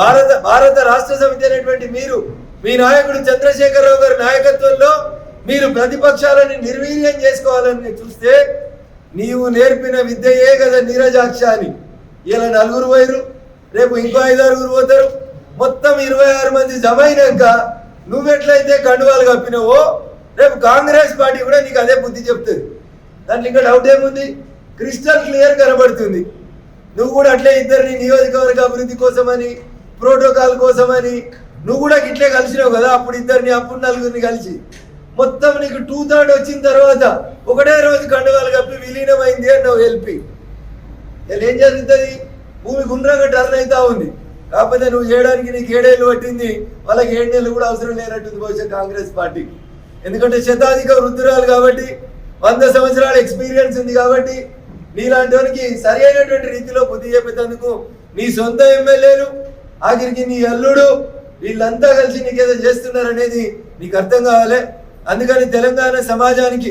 భారత భారత రాష్ట్ర సమితి అనేటువంటి మీరు మీ నాయకుడు చంద్రశేఖరరావు గారి నాయకత్వంలో మీరు ప్రతిపక్షాలని నిర్వీర్యం చేసుకోవాలని చూస్తే నీవు నేర్పిన విద్యయే కదా నీరజాక్ష అని ఇలా నలుగురు పోయారు రేపు ఇంకో ఐదారుగురు పోతారు. మొత్తం ఇరవై ఆరు మంది జమ అయినాక నువ్వెట్లయితే కండువాలు కప్పినవో రేపు కాంగ్రెస్ పార్టీ కూడా నీకు అదే బుద్ధి చెప్తుంది. దాంట్లో ఇంకా డౌట్ ఏముంది? క్రిస్టల్ క్లియర్ కనబడుతుంది. నువ్వు కూడా అట్లే ఇద్దరిని నియోజకవర్గ అభివృద్ధి కోసమని ప్రోటోకాల్ కోసమని నువ్వు కూడా ఇట్లే కలిసినావు కదా అప్పుడు ఇద్దరిని అప్పుడు నలుగురిని కలిసి. మొత్తం నీకు టూ థర్డ్ వచ్చిన తర్వాత ఒకటే రోజు కండువాలు కప్పి విలీనమైంది అన్నావు ఎల్పి ఇలా ఏం జరుగుతుంది? భూమి గుండ్రంగా టర్న్ అవుతా ఉంది. కాకపోతే నువ్వు చేయడానికి నీకు ఏడేళ్ళు పట్టింది. వాళ్ళకి ఏడు నెలలు కూడా అవసరం లేనట్టుంది బహుశా కాంగ్రెస్ పార్టీకి ఎందుకంటే శతాధిక వృద్ధురాలు కాబట్టి వంద సంవత్సరాల ఎక్స్పీరియన్స్ ఉంది కాబట్టి నీలాంటి వానికి సరి అయినటువంటి రీతిలో బుద్ధి చెప్పేందుకు నీ సొంత ఎమ్మెల్యేలు ఆఖరికి నీ అల్లుడు వీళ్ళంతా కలిసి నీకేదో చేస్తున్నారనేది నీకు అర్థం కావాలి? అందుకని తెలంగాణ సమాజానికి